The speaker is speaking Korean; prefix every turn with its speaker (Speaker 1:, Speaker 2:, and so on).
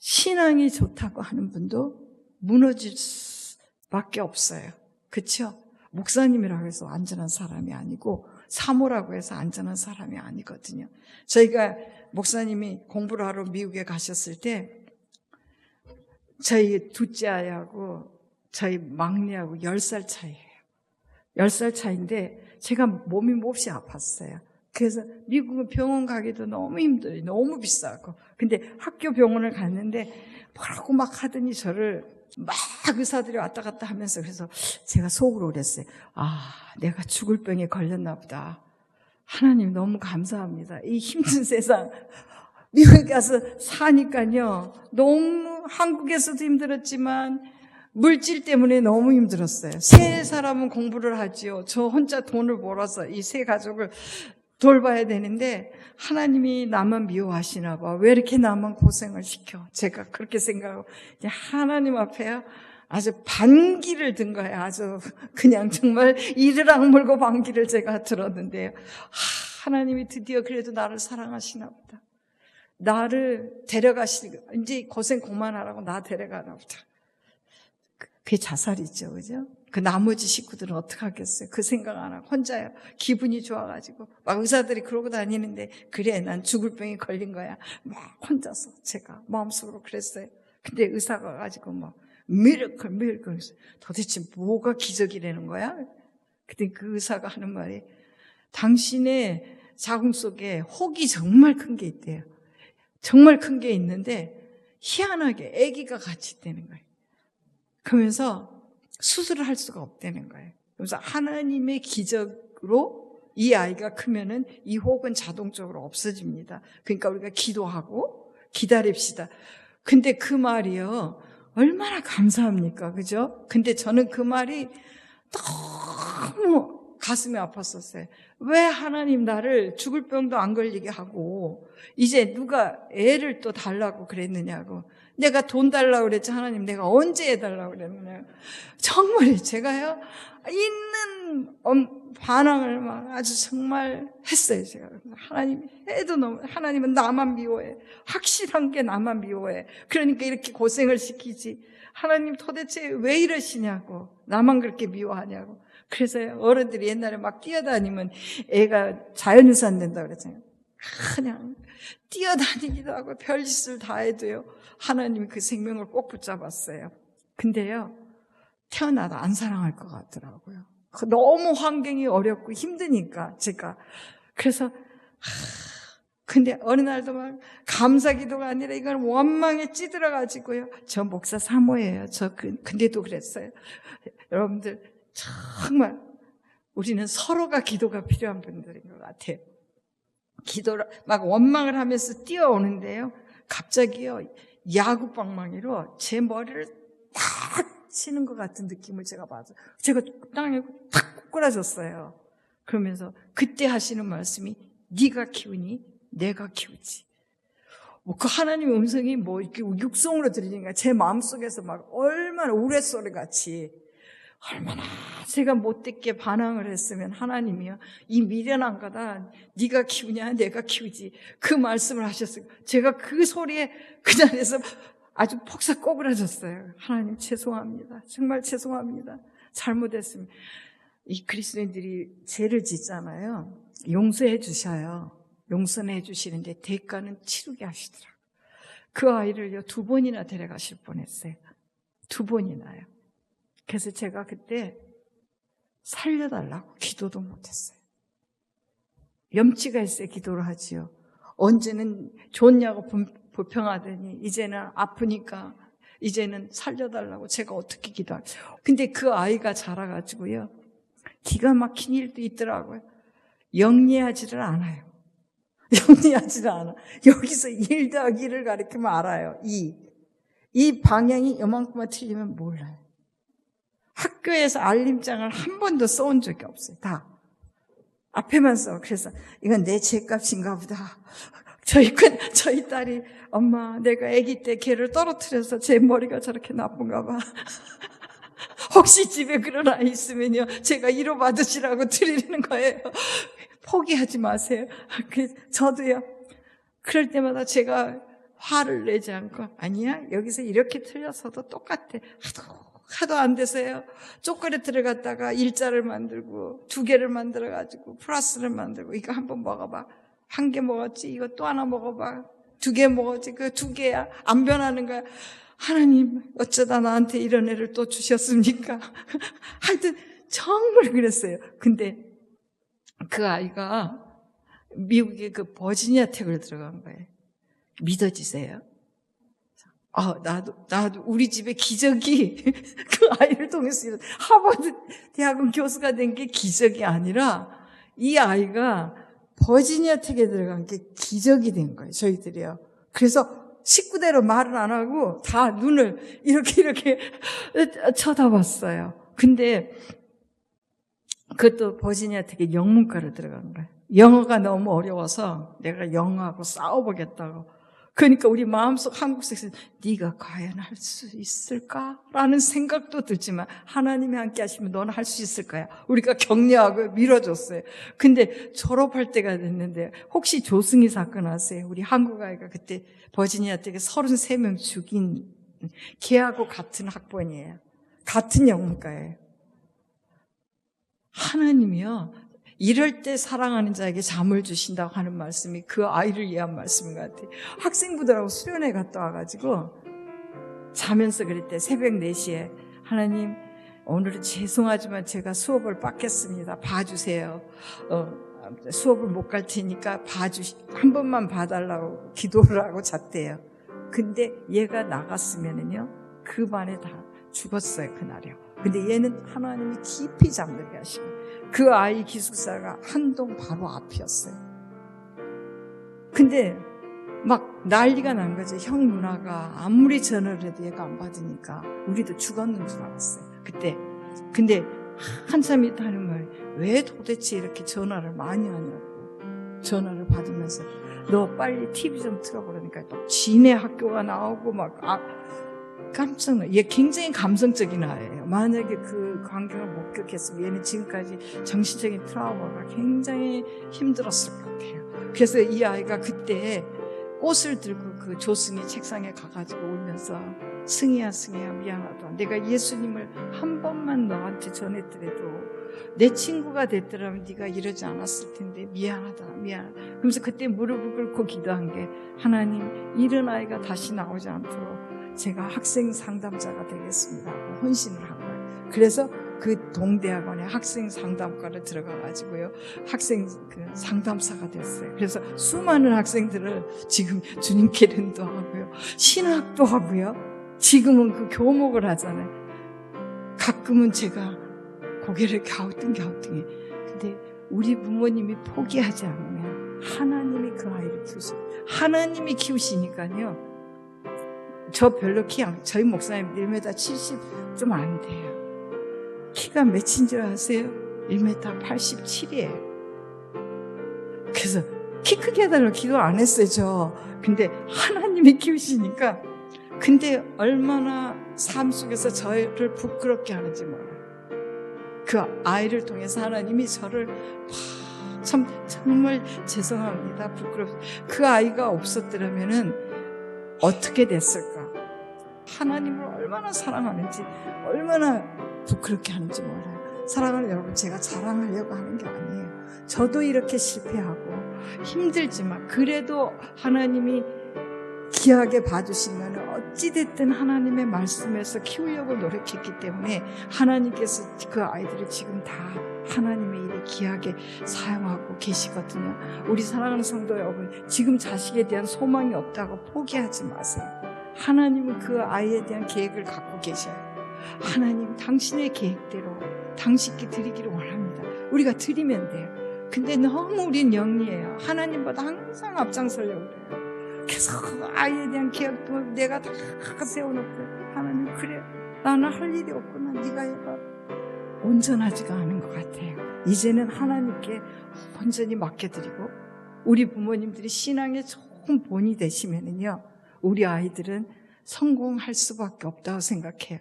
Speaker 1: 신앙이 좋다고 하는 분도 무너질 수밖에 없어요. 그렇죠? 목사님이라고 해서 안전한 사람이 아니고 사모라고 해서 안전한 사람이 아니거든요. 저희가 목사님이 공부를 하러 미국에 가셨을 때 저희 둘째 아이하고 저희 막내하고 10살 차이예요. 10살 차인데 제가 몸이 몹시 아팠어요. 그래서 미국은 병원 가기도 너무 힘들어요. 너무 비싸고. 근데 학교 병원을 갔는데 뭐라고 막 하더니 저를 막 의사들이 왔다 갔다 하면서 그래서 제가 속으로 그랬어요. 아, 내가 죽을 병에 걸렸나 보다. 하나님 너무 감사합니다. 이 힘든 세상. 미국에 가서 사니까요. 너무 한국에서도 힘들었지만 물질 때문에 너무 힘들었어요. 세 사람은 공부를 하지요. 저 혼자 돈을 벌어서 이 세 가족을 돌봐야 되는데 하나님이 나만 미워하시나 봐. 왜 이렇게 나만 고생을 시켜? 제가 그렇게 생각하고 하나님 앞에 아주 반기를 든 거예요. 아주 그냥 정말 이를 악물고 반기를 제가 들었는데요. 하나님이 드디어 그래도 나를 사랑하시나 보다. 나를 데려가시, 이제 고생 그만하라고 나 데려가나 보다. 그게 자살이죠. 그죠? 그 나머지 식구들은 어떡하겠어요? 그 생각 안 하고 혼자요. 기분이 좋아가지고 막 의사들이 그러고 다니는데 그래 난 죽을 병에 걸린 거야. 막 혼자서 제가 마음속으로 그랬어요. 근데 의사가 가지고 뭐 미러클 미러클 도대체 뭐가 기적이라는 거야? 근데 그 의사가 하는 말이 당신의 자궁 속에 혹이 정말 큰 게 있대요. 정말 큰 게 있는데 희한하게 아기가 같이 있다는 거예요. 그러면서 수술을 할 수가 없다는 거예요. 그래서 하나님의 기적으로 이 아이가 크면은 이 혹은 자동적으로 없어집니다. 그러니까 우리가 기도하고 기다립시다. 근데 그 말이요. 얼마나 감사합니까? 그죠? 근데 저는 그 말이 너무 가슴이 아팠었어요. 왜 하나님 나를 죽을 병도 안 걸리게 하고 이제 누가 애를 또 달라고 그랬느냐고. 내가 돈 달라고 그랬지 하나님 내가 언제 해 달라고 그랬느냐. 정말 제가요 있는 반항을 막 아주 정말 했어요 제가. 하나님 해도 너무 하나님은 나만 미워해. 확실한 게 나만 미워해. 그러니까 이렇게 고생을 시키지. 하나님 도대체 왜 이러시냐고. 나만 그렇게 미워하냐고. 그래서 어른들이 옛날에 막 뛰어다니면 애가 자연유산 된다 그랬잖아요. 그냥 뛰어다니기도 하고 별짓을 다 해도요. 하나님이 그 생명을 꼭 붙잡았어요. 근데요. 태어나도 안 사랑할 것 같더라고요. 그 너무 환경이 어렵고 힘드니까 제가 그래서 근데 어느 날도 막 감사 기도가 아니라 이건 원망에 찌들어 가지고요. 저 목사 사모예요. 저 그, 근데도 그랬어요. 여러분들 정말 우리는 서로가 기도가 필요한 분들인 것 같아요. 기도를 막 원망을 하면서 뛰어오는데요. 갑자기요. 야구 방망이로 제 머리를 탁 치는 것 같은 느낌을 제가 받아요. 제가 땅에 탁 꼬꾸라졌어요. 그러면서 그때 하시는 말씀이 네가 키우니 내가 키우지. 뭐그 하나님의 음성이 뭐 이렇게 육성으로 들리니까 제 마음속에서 막 얼마나 우레소리 같이 얼마나 제가 못됐게 반항을 했으면 하나님이요 이 미련한 거다. 네가 키우냐 내가 키우지. 그 말씀을 하셨어요 제가 그 소리에 그 자리에서 아주 폭삭 꼬부라졌어요. 하나님 죄송합니다. 정말 죄송합니다. 잘못했습니다. 이 그리스도인들이 죄를 짓잖아요. 용서해 주셔요. 용서해 주시는데 대가는 치르게 하시더라고요. 그 아이를요 두 번이나 데려가실 뻔했어요. 두 번이나요 그래서 제가 그때 살려달라고 기도도 못했어요. 염치가 있어야 기도를 하지요. 언제는 좋냐고 불평하더니 이제는 아프니까 이제는 살려달라고 제가 어떻게 기도하죠. 근데 그 아이가 자라가지고요. 기가 막힌 일도 있더라고요. 영리하지를 않아요. 영리하지를 않아. 여기서 1 더하기 1을 가리키면 알아요. 2. 이 방향이 이만큼만 틀리면 몰라요. 학교에서 알림장을 한 번도 써온 적이 없어요. 다. 앞에만 써. 그래서 이건 내 죄값인가 보다. 저희 큰, 저희 딸이 엄마 내가 아기 때 걔를 떨어뜨려서 제 머리가 저렇게 나쁜가 봐. 혹시 집에 그런 아이 있으면요. 제가 이로 받으시라고 드리는 거예요. 포기하지 마세요. 그, 저도요. 그럴 때마다 제가 화를 내지 않고 아니야 여기서 이렇게 틀려서도 똑같아 하도 하도 안 돼서요. 쪼꼬리 들어갔다가 일자를 만들고 두 개를 만들어 가지고 플러스를 만들고 이거 한번 먹어봐. 한 개 먹었지 이거 또 하나 먹어봐. 두 개 먹었지 그 두 개야. 안 변하는 거야. 하나님 어쩌다 나한테 이런 애를 또 주셨습니까? 하여튼 정말 그랬어요. 근데 그 아이가 미국의 그 버지니아 텍을 들어간 거예요. 믿어지세요? 아, 나도, 나도, 우리 집에 기적이 그 아이를 통해서 하버드 대학원 교수가 된 게 기적이 아니라 이 아이가 버지니아 텍에 들어간 게 기적이 된 거예요, 저희들이요. 그래서 식구대로 말을 안 하고 다 눈을 이렇게 이렇게 쳐다봤어요. 근데 그것도 버지니아 텍에 영문과를 들어간 거예요. 영어가 너무 어려워서 내가 영어하고 싸워보겠다고. 그러니까 우리 마음속 한국에서 네가 과연 할 수 있을까라는 생각도 들지만 하나님이 함께 하시면 너는 할 수 있을 거야. 우리가 격려하고 밀어줬어요. 근데 졸업할 때가 됐는데 혹시 조승희 사건 아세요? 우리 한국 아이가 그때 버지니아 텍에 33명 죽인 걔하고 같은 학번이에요. 같은 영문과예요. 하나님이요. 이럴 때 사랑하는 자에게 잠을 주신다고 하는 말씀이 그 아이를 위한 말씀인 것 같아요. 학생부들하고 수련회 갔다 와가지고 자면서 그랬대. 새벽 4시에 하나님 오늘은 죄송하지만 제가 수업을 빡겠습니다. 봐주세요. 어, 수업을 못 갈 테니까 봐주 한 번만 봐달라고 기도를 하고 잤대요. 근데 얘가 나갔으면은요 그 반에 다 죽었어요 그날이요. 근데 얘는 하나님이 깊이 잠들게 하시고 그 아이 기숙사가 한동 바로 앞이었어요. 근데 막 난리가 난 거죠. 형 누나가 아무리 전화를 해도 얘가 안 받으니까 우리도 죽었는 줄 알았어요. 그때. 근데 한참 있다 하는 말, 왜 도대체 이렇게 전화를 많이 하냐고. 전화를 받으면서 너 빨리 TV 좀 틀어보라니까 또 지네 학교가 나오고 막 아, 깜짝 놀라. 얘 굉장히 감성적인 아이예요. 만약에 그 광경을 목격했으면 얘는 지금까지 정신적인 트라우마가 굉장히 힘들었을 것 같아요. 그래서 이 아이가 그때 꽃을 들고 그 조승이 책상에 가가지고 울면서 승희야 승희야 미안하다. 내가 예수님을 한 번만 너한테 전했더라도 내 친구가 됐더라면 네가 이러지 않았을 텐데 미안하다 미안하다. 그러면서 그때 무릎을 꿇고 기도한 게 하나님 이런 아이가 다시 나오지 않도록 제가 학생 상담자가 되겠습니다 하고 헌신을 한 거예요. 그래서 그 동대학원에 학생 상담과를 들어가 가지고요. 학생 그 상담사가 됐어요. 그래서 수많은 학생들을 지금 주님께 른도 하고요. 신학도 하고요. 지금은 그 교목을 하잖아요. 가끔은 제가 고개를 갸우뚱갸우뚱해. 근데 우리 부모님이 포기하지 않으면 하나님이 그 아이를 키우시 하나님이 키우시니까요. 저 별로 키 안, 저희 목사님 1m 70 좀 안 돼요. 키가 몇인 줄 아세요? 1m 87이에요. 그래서 키 크게 해달라고 기도 안 했어요, 저. 근데 하나님이 키우시니까. 근데 얼마나 삶 속에서 저를 부끄럽게 하는지 몰라요. 그 아이를 통해서 하나님이 저를 참 정말 죄송합니다. 부끄럽. 그 아이가 없었더라면은 어떻게 됐을까? 하나님을 얼마나 사랑하는지, 얼마나 부끄럽게 하는지 몰라요. 사랑하는 여러분, 제가 자랑하려고 하는 게 아니에요. 저도 이렇게 실패하고 힘들지만, 그래도 하나님이 귀하게 봐주시면 어찌됐든 하나님의 말씀에서 키우려고 노력했기 때문에 하나님께서 그 아이들을 지금 다 하나님의 일에 귀하게 사용하고 계시거든요. 우리 사랑하는 성도 여러분, 지금 자식에 대한 소망이 없다고 포기하지 마세요. 하나님은 그 아이에 대한 계획을 갖고 계셔요. 하나님, 당신의 계획대로 당신께 드리기를 원합니다. 우리가 드리면 돼요. 근데 너무 우린 영리해요. 하나님보다 항상 앞장서려고 그래요. 그래서 그 아이에 대한 계획도 내가 다 세워놓고 하나님 그래 나는 할 일이 없구나 네가 해봐. 온전하지가 않은 것 같아요. 이제는 하나님께 온전히 맡겨드리고 우리 부모님들이 신앙의 좋은 본이 되시면은요 우리 아이들은 성공할 수밖에 없다고 생각해요